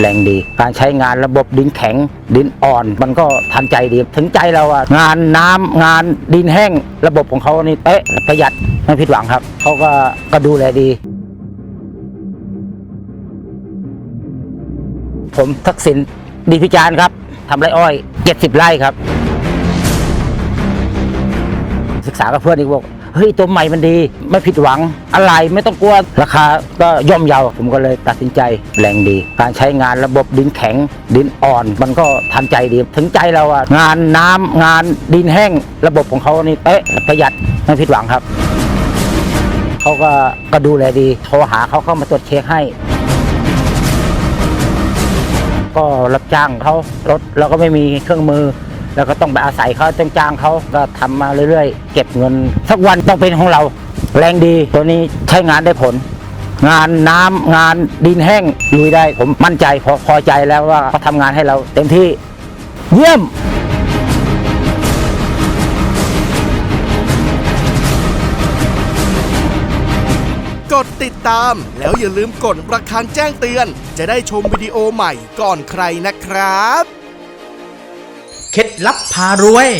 แรงดี การใช้งานระบบดินแข็งดินอ่อน มันก็ทันใจดี ถึงใจเราอะงานน้ำงานดินแห้ง ระบบของเขานี่เป๊ะประหยัดไม่ผิดหวังครับเขาก็ก็ดูแลดี ผมทักษิณดีพิจารณ์ครับทำไรอ้อย 70 ไร่ครับ ศึกษากับเพื่อนอีกบอก เฮ้ยตัวใหม่มันดี ไม่ผิดหวังอะไรไม่ต้องกลัวราคาก็ย่อมเยาผมก็เลยตัดสินใจแรงดี การใช้งานระบบดินแข็งดินอ่อน มันก็ทันใจดี ถึงใจเราอะงานน้ำงานดินแห้งระบบของเขานี่เป๊ะประหยัดไม่ผิดหวังครับเขาก็ก็ดูแลดีโทรหาเขาเข้ามาตรวจเช็คให้ ก็รับจ้างเขารถเราก็ไม่มีเครื่องมือ แล้วก็ต้องไปอาศัยเขาต้องจ้างเขาก็ทำมาเรื่อยๆ เก็บเงิน สักวันต้องเป็นของเรา แรงดีตัวนี้ใช้งานได้ผล งานน้ำงานดินแห้งลุยได้ผมมั่นใจพอพอใจแล้วว่าเขาทำงานให้เราเต็มที่เยี่ยมกดติดตาม แล้วอย่าลืมกดระฆังแจ้งเตือน จะได้ชมวิดีโอใหม่ก่อนใครนะครับ เคล็ดลับพารวย